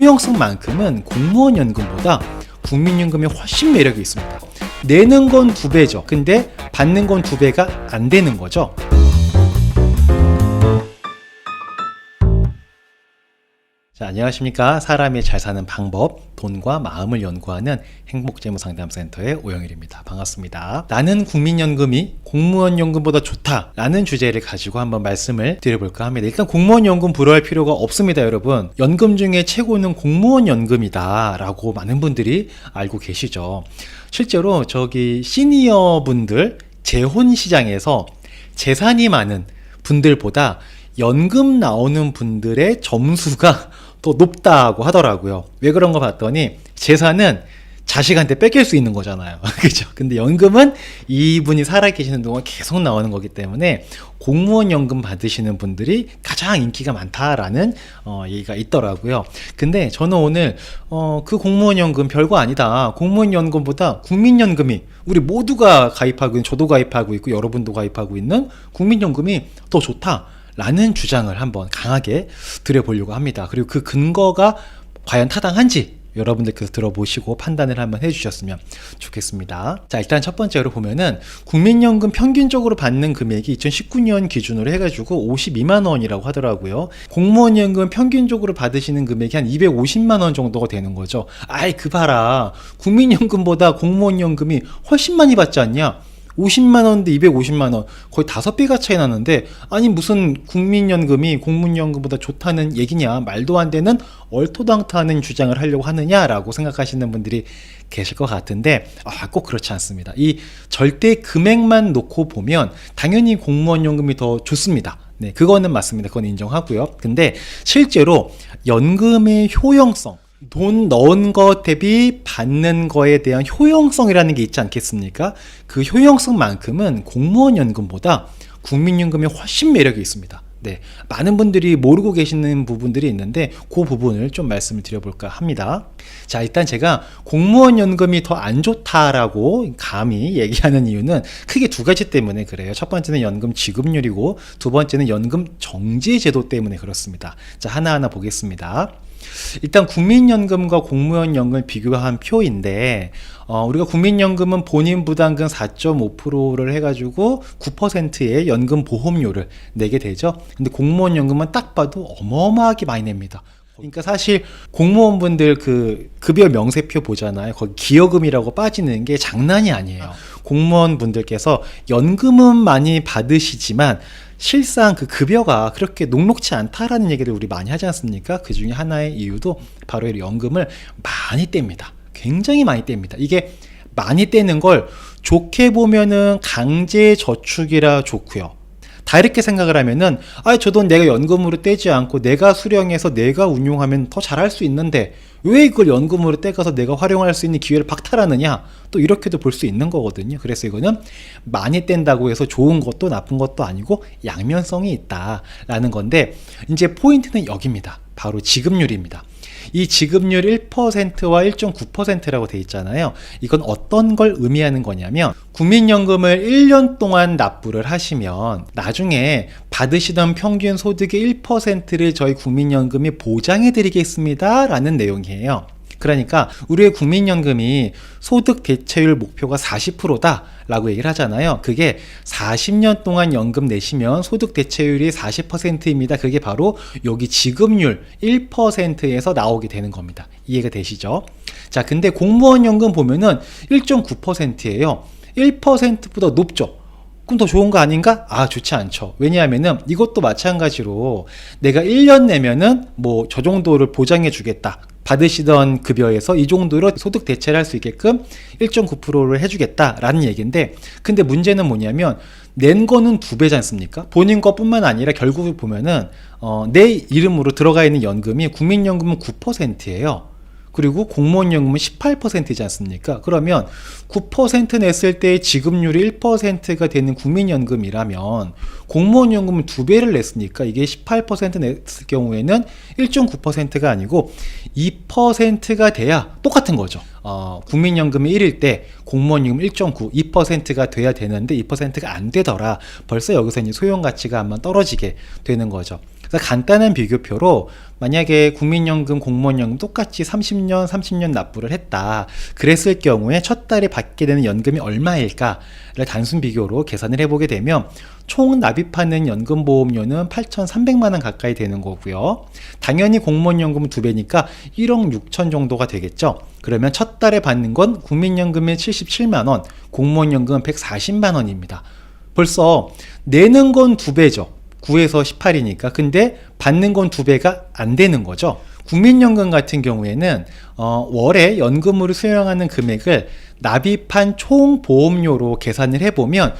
효용성만큼은 공무원 연금보다 국민연금이 훨씬 매력이 있습니다. 내는 건 두 배죠. 근데 받는 건 두 배가 안 되는 거죠. 자, 안녕하십니까. 사람이 잘 사는 방법, 돈과 마음을 연구하는 행복재무상담센터의 오영일입니다. 반갑습니다. 나는 국민연금이 공무원 연금보다 좋다. 라는 주제를 가지고 한번 말씀을 드려볼까 합니다. 일단 공무원 연금 부러워할 필요가 없습니다, 여러분. 연금 중에 최고는 공무원 연금이다. 라고 많은 분들이 알고 계시죠. 실제로 저기 시니어 분들 재혼 시장에서 재산이 많은 분들보다 연금 나오는 분들의 점수가 더 높다고 하더라고요. 왜 그런 거 봤더니 재산은 자식한테 뺏길 수 있는 거잖아요. 그죠? 근데 연금은 이분이 살아 계시는 동안 계속 나오는 거기 때문에 공무원 연금 받으시는 분들이 가장 인기가 많다라는 어, 얘기가 있더라고요. 근데 저는 오늘 어, 그 공무원 연금 별거 아니다. 공무원 연금보다 국민연금이 우리 모두가 가입하고 저도 가입하고 있고 여러분도 가입하고 있는 국민연금이 더 좋다. 라는 주장을 한번 강하게 드려보려고 합니다. 그리고 그 근거가 과연 타당한지 여러분들께서 들어보시고 판단을 한번 해주셨으면 좋겠습니다. 자, 일단 첫 번째로 보면은 국민연금 평균적으로 받는 금액이 2019년 기준으로 해가지고 52만 원이라고 하더라고요. 공무원 연금 평균적으로 받으시는 금액이 한 250만 원 정도가 되는 거죠. 아이, 그 봐라. 국민연금보다 공무원 연금이 훨씬 많이 받지 않냐? 50만 원인데 250만 원 거의 다섯 배가 차이 나는데 아니 무슨 국민연금이 공무연금보다 좋다는 얘기냐 말도 안 되는 얼토당토하는 주장을 하려고 하느냐라고 생각하시는 분들이 계실 것 같은데 아, 꼭 그렇지 않습니다. 이 절대 금액만 놓고 보면 당연히 공무원 연금이 더 좋습니다. 네, 그거는 맞습니다. 그건 인정하고요. 근데 실제로 연금의 효용성 돈 넣은 것 대비 받는 거에 대한 효용성이라는 게 있지 않겠습니까? 그 효용성만큼은 공무원 연금보다 국민연금이 훨씬 매력이 있습니다. 네. 많은 분들이 모르고 계시는 부분들이 있는데 그 부분을 좀 말씀을 드려볼까 합니다. 자, 일단 제가 공무원 연금이 더 안 좋다라고 감히 얘기하는 이유는 크게 두 가지 때문에 그래요. 첫 번째는 연금 지급률이고 두 번째는 연금 정지 제도 때문에 그렇습니다. 자, 하나하나 보겠습니다. 일단 국민연금과 공무원연금을 비교한 표인데 어, 우리가 국민연금은 본인 부담금 4.5%를 해가지고 9%의 연금 보험료를 내게 되죠. 근데 공무원연금은 딱 봐도 어마어마하게 많이 냅니다. 그러니까 사실 공무원분들 그 급여 명세표 보잖아요. 거기 기여금이라고 빠지는 게 장난이 아니에요. 공무원분들께서 연금은 많이 받으시지만 실상 그 급여가 그렇게 녹록치 않다라는 얘기를 우리 많이 하지 않습니까? 그 중에 하나의 이유도 바로 이 연금을 많이 뗍니다. 굉장히 많이 뗍니다. 이게 많이 떼는 걸 좋게 보면은 강제 저축이라 좋고요. 다 이렇게 생각을 하면은 아 저 돈 내가 연금으로 떼지 않고 내가 수령해서 내가 운용하면 더 잘할 수 있는데 왜 이걸 연금으로 떼가서 내가 활용할 수 있는 기회를 박탈하느냐? 또 이렇게도 볼 수 있는 거거든요. 그래서 이거는 많이 뗀다고 해서 좋은 것도 나쁜 것도 아니고 양면성이 있다라는 건데 이제 포인트는 여기입니다. 바로 지급률입니다 이 지급률 1%와 1.9%라고 돼 있잖아요. 이건 어떤 걸 의미하는 거냐면 국민연금을 1년 동안 납부를 하시면 나중에 받으시던 평균 소득의 1%를 저희 국민연금이 보장해 드리겠습니다. 라는 내용이에요. 그러니까 우리의 국민연금이 소득 대체율 목표가 40%다 라고 얘기를 하잖아요. 그게 40년 동안 연금 내시면 소득 대체율이 40%입니다. 그게 바로 여기 지급률 1%에서 나오게 되는 겁니다. 이해가 되시죠? 자, 근데 공무원 연금 보면은 1.9%예요. 1%보다 높죠. 그럼 더 좋은 거 아닌가? 아, 좋지 않죠. 왜냐하면은 이것도 마찬가지로 내가 1년 내면은 뭐 저 정도를 보장해 주겠다. 받으시던 급여에서 이 정도로 소득 대체를 할 수 있게끔 1.9%를 해주겠다라는 얘기인데, 근데 문제는 뭐냐면 낸 거는 두 배지 않습니까? 본인 것뿐만 아니라 결국 보면은 어, 내 이름으로 들어가 있는 연금이 국민연금은 9%예요. 그리고 공무원 연금은 18%이지 않습니까? 그러면 9% 냈을 때 지급률이 1%가 되는 국민연금이라면 공무원 연금은 두 배를 냈으니까 이게 18% 냈을 경우에는 1.9%가 아니고 2%가 돼야 똑같은 거죠. 어, 국민연금이 1일 때 공무원연금 1.9, 2%가 돼야 되는데 2%가 안 되더라. 벌써 여기서 이제 소용 가치가 한번 떨어지게 되는 거죠. 그래서 간단한 비교표로 만약에 국민연금, 공무원연금 똑같이 30년, 30년 납부를 했다. 그랬을 경우에 첫 달에 받게 되는 연금이 얼마일까를 단순 비교로 계산을 해보게 되면 총 납입하는 연금보험료는 8,300만 원 가까이 되는 거고요. 당연히 공무원연금은 두 배니까 1억 6천 정도가 되겠죠. 그러면 첫 달에 받는 건 국민연금의 77만 원, 공무원연금은 140만 원입니다. 벌써 내는 건 두 배죠. 9에서 18이니까. 근데 받는 건 두 배가 안 되는 거죠. 국민연금 같은 경우에는 어, 월에 연금으로 수령하는 금액을 납입한 총 보험료로 계산을 해보면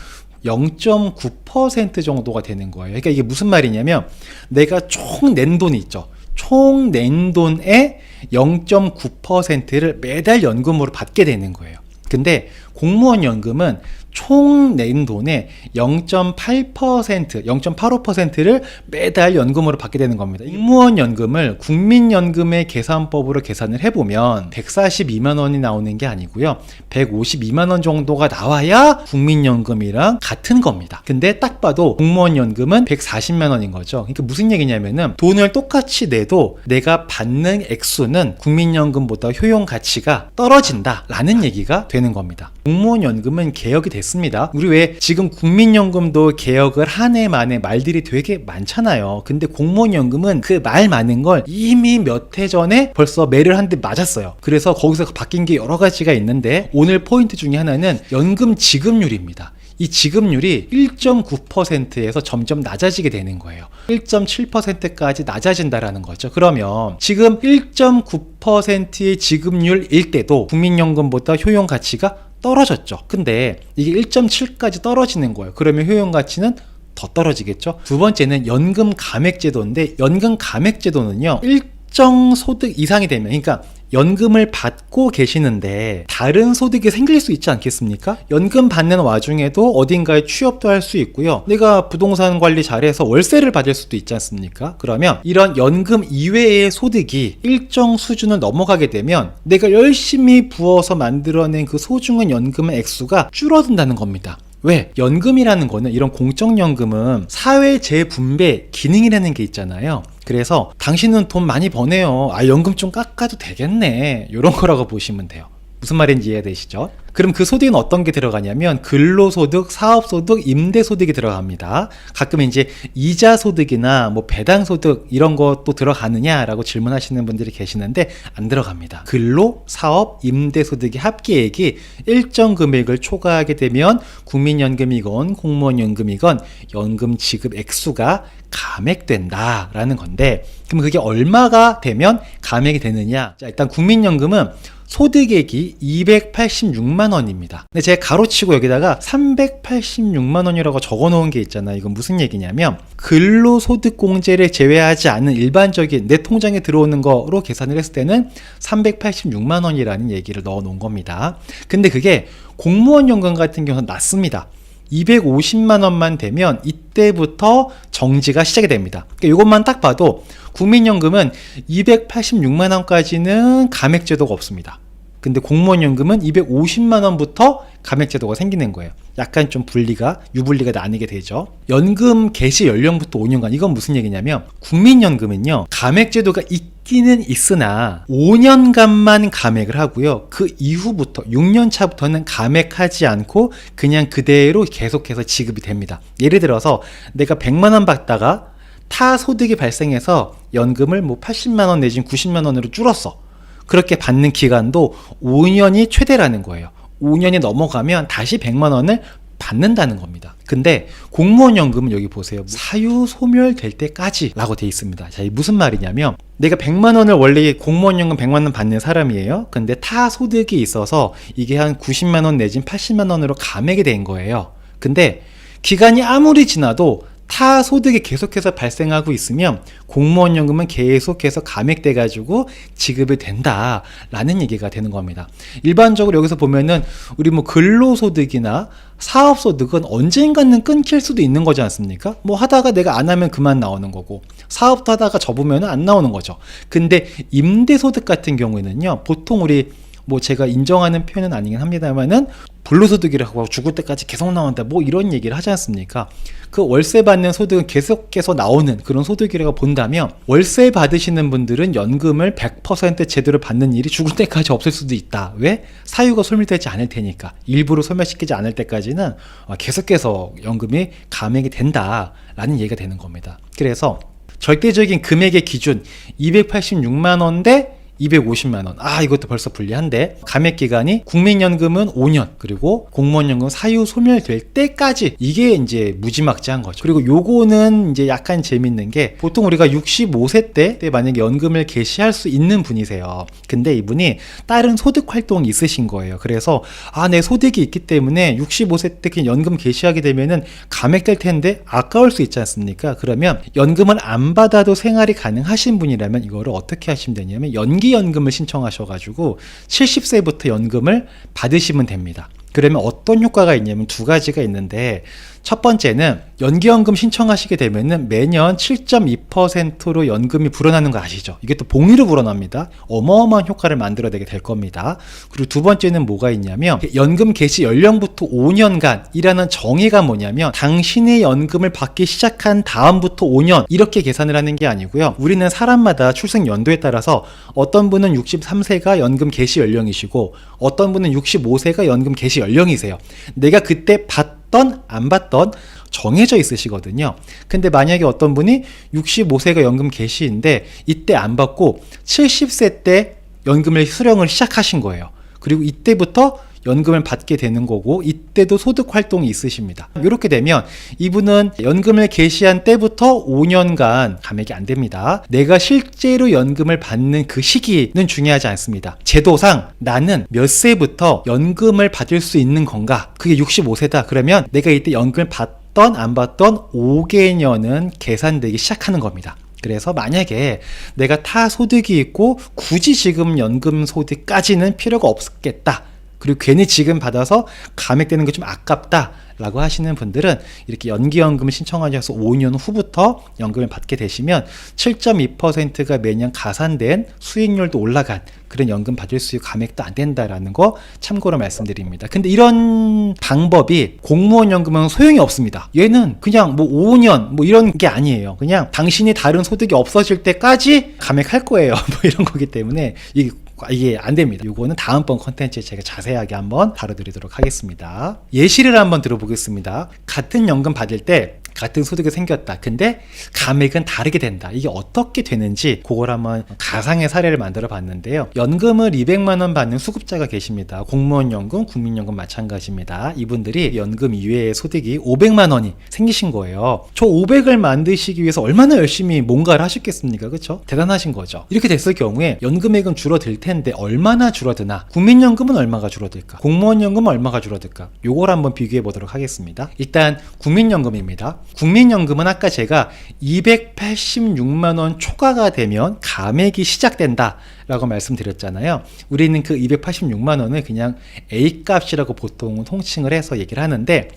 0.9% 정도가 되는 거예요. 그러니까 이게 무슨 말이냐면 내가 총 낸 돈이 있죠. 총 낸 돈의 0.9%를 매달 연금으로 받게 되는 거예요. 근데 공무원 연금은 총 낸 돈의 0.8%, 0.85%를 매달 연금으로 받게 되는 겁니다. 공무원 연금을 국민연금의 계산법으로 계산을 해보면 142만 원이 나오는 게 아니고요. 152만 원 정도가 나와야 국민연금이랑 같은 겁니다. 근데 딱 봐도 공무원 연금은 140만 원인 거죠. 그러니까 무슨 얘기냐면은 돈을 똑같이 내도 내가 받는 액수는 국민연금보다 효용 가치가 떨어진다라는 얘기가 되는 겁니다. 공무원 연금은 개혁이 됐습니다. 우리 왜 지금 국민연금도 개혁을 한 해 만에 말들이 되게 많잖아요. 근데 공무원 연금은 그 말 많은 걸 이미 몇 해 전에 벌써 매를 한 대 맞았어요. 그래서 거기서 바뀐 게 여러 가지가 있는데 오늘 포인트 중에 하나는 연금 지급률입니다. 이 지급률이 1.9%에서 점점 낮아지게 되는 거예요. 1.7%까지 낮아진다라는 거죠. 그러면 지금 1.9%의 지급률일 때도 국민연금보다 효용 가치가 떨어졌죠. 근데 이게 1.7까지 떨어지는 거예요. 그러면 효용 가치는 더 떨어지겠죠. 두 번째는 연금 감액 제도인데 연금 감액 제도는요. 일정 소득 이상이 되면 그러니까 연금을 받고 계시는데 다른 소득이 생길 수 있지 않겠습니까? 연금 받는 와중에도 어딘가에 취업도 할 수 있고요. 내가 부동산 관리 잘해서 월세를 받을 수도 있지 않습니까? 그러면 이런 연금 이외의 소득이 일정 수준을 넘어가게 되면 내가 열심히 부어서 만들어낸 그 소중한 연금의 액수가 줄어든다는 겁니다. 왜? 연금이라는 거는 이런 공적연금은 사회 재분배 기능이라는 게 있잖아요. 그래서 당신은 돈 많이 버네요. 아, 연금 좀 깎아도 되겠네. 이런 거라고 보시면 돼요. 무슨 말인지 이해되시죠? 그럼 그 소득은 어떤 게 들어가냐면 근로소득, 사업소득, 임대소득이 들어갑니다. 가끔 이제 이자소득이나 뭐 배당소득 이런 것도 들어가느냐라고 질문하시는 분들이 계시는데 안 들어갑니다. 근로, 사업, 임대소득의 합계액이 일정 금액을 초과하게 되면 국민연금이건 공무원연금이건 연금 지급 액수가 감액된다라는 건데 그럼 그게 얼마가 되면 감액이 되느냐? 자, 일단 국민연금은 소득액이 286만 원입니다. 근데 제가 가로치고 여기다가 386만 원이라고 적어 놓은 게 있잖아요. 이건 무슨 얘기냐면 근로소득공제를 제외하지 않은 일반적인 내 통장에 들어오는 거로 계산을 했을 때는 386만 원이라는 얘기를 넣어 놓은 겁니다. 근데 그게 공무원 연금 같은 경우는 낮습니다. 250만 원만 되면 이때부터 정지가 시작이 됩니다. 그러니까 이것만 딱 봐도 국민연금은 286만 원까지는 감액 제도가 없습니다. 근데 공무원 연금은 250만 원부터 감액 제도가 생기는 거예요. 약간 좀 분리가 유분리가 나뉘게 되죠. 연금 개시 연령부터 5년간 이건 무슨 얘기냐면 국민연금은요 감액 제도가 있기는 있으나 5년간만 감액을 하고요. 그 이후부터 6년 차부터는 감액하지 않고 그냥 그대로 계속해서 지급이 됩니다. 예를 들어서 내가 100만 원 받다가 타 소득이 발생해서 연금을 뭐 80만 원 내지는 90만 원으로 줄었어. 그렇게 받는 기간도 5년이 최대라는 거예요. 5년이 넘어가면 다시 100만 원을 받는다는 겁니다. 근데 공무원 연금은 여기 보세요. 사유 소멸될 때까지라고 돼 있습니다. 자, 이 무슨 말이냐면 내가 100만 원을 원래 공무원 연금 100만 원 받는 사람이에요. 근데 타 소득이 있어서 이게 한 90만 원 내진 80만 원으로 감액이 된 거예요. 근데 기간이 아무리 지나도 타 소득이 계속해서 발생하고 있으면 공무원 연금은 계속해서 감액돼 가지고 지급이 된다라는 얘기가 되는 겁니다. 일반적으로 여기서 보면은 우리 뭐 근로소득이나 사업소득은 언젠가는 끊길 수도 있는 거지 않습니까? 뭐 하다가 내가 안 하면 그만 나오는 거고 사업도 하다가 접으면 안 나오는 거죠. 근데 임대소득 같은 경우에는요 보통 우리 뭐 제가 인정하는 표현은 아니긴 합니다만은 불로소득이라고 하고 죽을 때까지 계속 나온다 뭐 이런 얘기를 하지 않습니까? 그 월세 받는 소득은 계속해서 나오는 그런 소득이라고 본다면 월세 받으시는 분들은 연금을 100% 제대로 받는 일이 죽을 때까지 없을 수도 있다. 왜? 사유가 소멸되지 않을 테니까 일부러 소멸시키지 않을 때까지는 어, 계속해서 연금이 감액이 된다라는 얘기가 되는 겁니다. 그래서 절대적인 금액의 기준 286만 원대 250만 원. 아, 이것도 벌써 불리한데. 감액 기간이 국민연금은 5년, 그리고 공무원연금 사유 소멸될 때까지 이게 이제 무지막지한 거죠. 그리고 요거는 이제 약간 재밌는 게 보통 우리가 65세 때, 때 만약에 연금을 개시할 수 있는 분이세요. 근데 이분이 다른 소득 활동이 있으신 거예요. 그래서 아, 내 소득이 있기 때문에 65세 때 연금 개시하게 되면은 감액될 텐데 아까울 수 있지 않습니까? 그러면 연금을 안 받아도 생활이 가능하신 분이라면 이거를 어떻게 하시면 되냐면 연기 연금을 신청하셔가지고 70세부터 연금을 받으시면 됩니다. 그러면 어떤 효과가 있냐면 두 가지가 있는데 첫 번째는 연기연금 신청하시게 되면은 매년 7.2%로 연금이 불어나는 거 아시죠? 이게 또 봉위로 불어납니다. 어마어마한 효과를 만들어내게 될 겁니다. 그리고 두 번째는 뭐가 있냐면 연금 개시 연령부터 5년간이라는 정의가 뭐냐면 당신의 연금을 받기 시작한 다음부터 5년 이렇게 계산을 하는 게 아니고요. 우리는 사람마다 출생 연도에 따라서 어떤 분은 63세가 연금 개시 연령이시고 어떤 분은 65세가 연금 개시 연령이세요. 내가 그때 받 던 안 받던 정해져 있으시거든요. 근데 만약에 어떤 분이 65세가 연금 개시인데 이때 안 받고 70세 때 연금을 수령을 시작하신 거예요. 그리고 이때부터 연금을 받게 되는 거고 이때도 소득 활동이 있으십니다. 이렇게 되면 이분은 연금을 개시한 때부터 5년간 감액이 안 됩니다. 내가 실제로 연금을 받는 그 시기는 중요하지 않습니다. 제도상 나는 몇 세부터 연금을 받을 수 있는 건가? 그게 65세다. 그러면 내가 이때 연금을 받던 안 받던 5개년은 계산되기 시작하는 겁니다. 그래서 만약에 내가 타 소득이 있고 굳이 지금 연금 소득까지는 필요가 없겠다. 그리고 괜히 지금 받아서 감액되는 게 좀 아깝다. 라고 하시는 분들은 이렇게 연기연금을 신청하셔서 5년 후부터 연금을 받게 되시면 7.2%가 매년 가산된 수익률도 올라간 그런 연금 받을 수 감액도 안 된다라는 거 참고로 말씀드립니다. 근데 이런 방법이 공무원 연금은 소용이 없습니다. 얘는 그냥 뭐 5년 뭐 이런 게 아니에요. 그냥 당신이 다른 소득이 없어질 때까지 감액할 거예요. 뭐 이런 거기 때문에 이게 이게 안 됩니다. 이거는 다음번 컨텐츠에 제가 자세하게 한번 다뤄드리도록 하겠습니다. 예시를 한번 들어보겠습니다. 같은 연금 받을 때 같은 소득이 생겼다. 근데 감액은 다르게 된다. 이게 어떻게 되는지 그걸 한번 가상의 사례를 만들어 봤는데요. 연금을 200만 원 받는 수급자가 계십니다. 공무원 연금, 국민연금 마찬가지입니다. 이분들이 연금 이외의 소득이 500만 원이 생기신 거예요. 저 500을 만드시기 위해서 얼마나 열심히 뭔가를 하셨겠습니까? 그렇죠? 대단하신 거죠. 이렇게 됐을 경우에 연금액은 줄어들 텐데 얼마나 줄어드나? 국민연금은 얼마가 줄어들까? 공무원 연금은 얼마가 줄어들까? 요걸 한번 비교해 보도록 하겠습니다. 일단 국민연금입니다. 국민연금은 아까 제가 286만 원 초과가 되면 감액이 시작된다. 라고 말씀드렸잖아요. 우리는 그 286만 원을 그냥 A 값이라고 보통 통칭을 해서 얘기를 하는데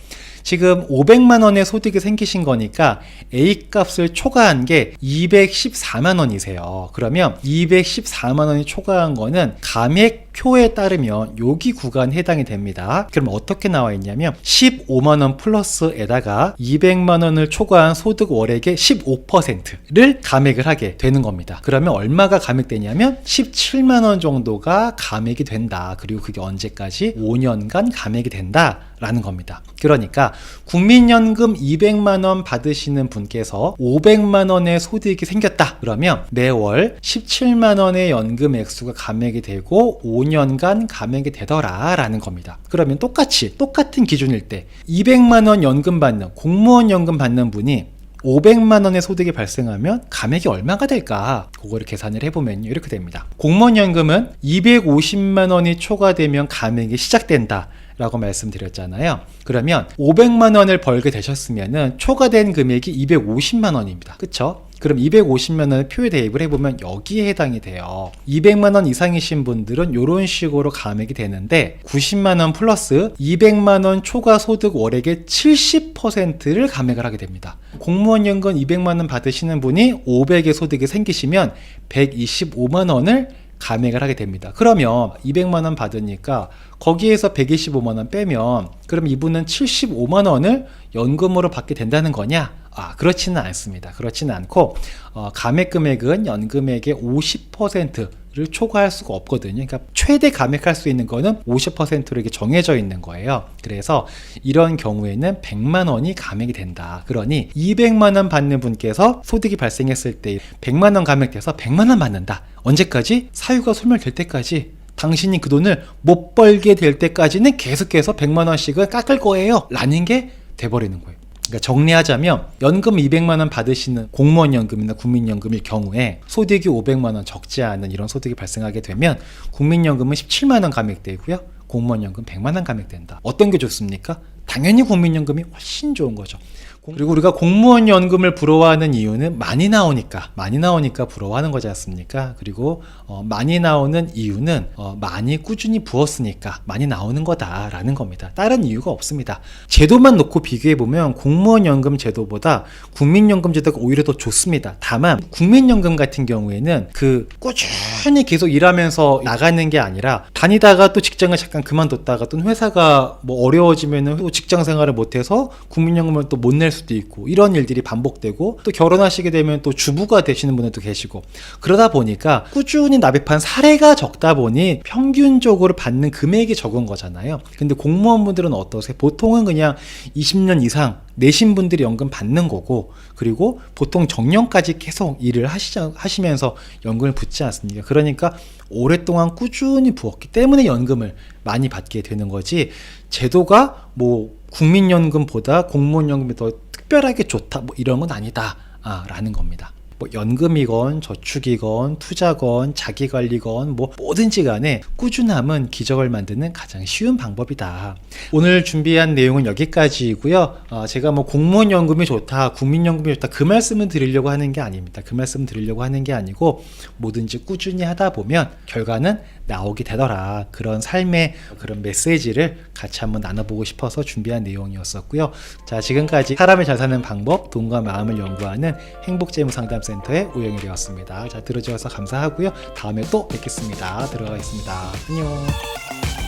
지금 500만 원의 소득이 생기신 거니까 A 값을 초과한 게 214만 원이세요. 그러면 214만 원이 초과한 거는 감액 표에 따르면 여기 구간 해당이 됩니다. 그럼 어떻게 나와 있냐면 15만 원 플러스에다가 200만 원을 초과한 소득 월액의 15%를 감액을 하게 되는 겁니다. 그러면 얼마가 감액되냐면 17만 원 정도가 감액이 된다. 그리고 그게 언제까지 5년간 감액이 된다. 라는 겁니다. 그러니까 국민연금 200만 원 받으시는 분께서 500만 원의 소득이 생겼다. 그러면 매월 17만 원의 연금 액수가 감액이 되고 5년간 감액이 되더라라는 겁니다. 그러면 똑같이 똑같은 기준일 때 200만 원 연금 받는 공무원 연금 받는 분이 500만 원의 소득이 발생하면 감액이 얼마가 될까? 그거를 계산을 해보면 이렇게 됩니다. 공무원 연금은 250만 원이 초과되면 감액이 시작된다. 라고 말씀드렸잖아요. 그러면 500만 원을 벌게 되셨으면은 초과된 금액이 250만 원입니다. 그쵸? 그럼 250만 원을 표에 대입을 해보면 여기에 해당이 돼요. 200만 원 이상이신 분들은 이런 식으로 감액이 되는데 90만 원 플러스 200만 원 초과 소득 월액의 70%를 감액을 하게 됩니다. 공무원 연금 200만 원 받으시는 분이 500의 소득이 생기시면 125만 원을 감액을 하게 됩니다. 그러면 200만 원 받으니까 거기에서 125만 원 빼면 그럼 이분은 75만 원을 연금으로 받게 된다는 거냐? 아, 그렇지는 않습니다. 그렇지는 않고 어, 감액 금액은 연금액의 50%를 초과할 수가 없거든요. 그러니까 최대 감액할 수 있는 거는 50%로 이렇게 정해져 있는 거예요. 그래서 이런 경우에는 100만 원이 감액이 된다. 그러니 200만 원 받는 분께서 소득이 발생했을 때 100만 원 감액돼서 100만 원 받는다. 언제까지? 사유가 소멸될 때까지 당신이 그 돈을 못 벌게 될 때까지는 계속해서 100만 원씩을 깎을 거예요. 라는 게 돼버리는 거예요. 그러니까 정리하자면 연금 200만 원 받으시는 공무원 연금이나 국민연금일 경우에 소득이 500만 원 적지 않은 이런 소득이 발생하게 되면 국민연금은 17만 원 감액되고요. 공무원 연금 100만 원 감액된다. 어떤 게 좋습니까? 당연히 국민연금이 훨씬 좋은 거죠. 그리고 우리가 공무원 연금을 부러워하는 이유는 많이 나오니까 많이 나오니까 부러워하는 거지 않습니까? 그리고 어, 많이 나오는 이유는 어, 많이 꾸준히 부었으니까 많이 나오는 거다라는 겁니다. 다른 이유가 없습니다. 제도만 놓고 비교해 보면 공무원 연금 제도보다 국민연금 제도가 오히려 더 좋습니다. 다만 국민연금 같은 경우에는 그 꾸준히 계속 일하면서 나가는 게 아니라 다니다가 또 직장을 잠깐 그만뒀다가 또 회사가 뭐 어려워지면은 또 직장 생활을 못해서 국민연금을 또 못 낼 수도 있고 이런 일들이 반복되고 또 결혼하시게 되면 또 주부가 되시는 분들도 계시고 그러다 보니까 꾸준히 납입한 사례가 적다 보니 평균적으로 받는 금액이 적은 거잖아요. 근데 공무원분들은 어떠세요? 보통은 그냥 20년 이상 내신 분들이 연금 받는 거고 그리고 보통 정년까지 계속 일을 하시자, 하시면서 연금을 붙지 않습니까? 그러니까 오랫동안 꾸준히 부었기 때문에 연금을 많이 받게 되는 거지 제도가 뭐 국민연금보다 공무원연금이 더 특별하게 좋다 뭐 이런 건 아니다 아, 라는 겁니다. 뭐 연금이건 저축이건 투자건 자기관리건 뭐 뭐든지 간에 꾸준함은 기적을 만드는 가장 쉬운 방법이다. 오늘 준비한 내용은 여기까지이고요. 어, 제가 뭐 공무원 연금이 좋다, 국민연금이 좋다 그 말씀을 드리려고 하는 게 아닙니다. 그 말씀 드리려고 하는 게 아니고 뭐든지 꾸준히 하다 보면 결과는 나오게 되더라. 그런 삶의 그런 메시지를 같이 한번 나눠보고 싶어서 준비한 내용이었었고요. 자, 지금까지 사람을 잘 사는 방법, 돈과 마음을 연구하는 행복재무상담센터의 오영일이었습니다. 자, 들어주셔서 감사하고요. 다음에 또 뵙겠습니다. 들어가겠습니다. 안녕.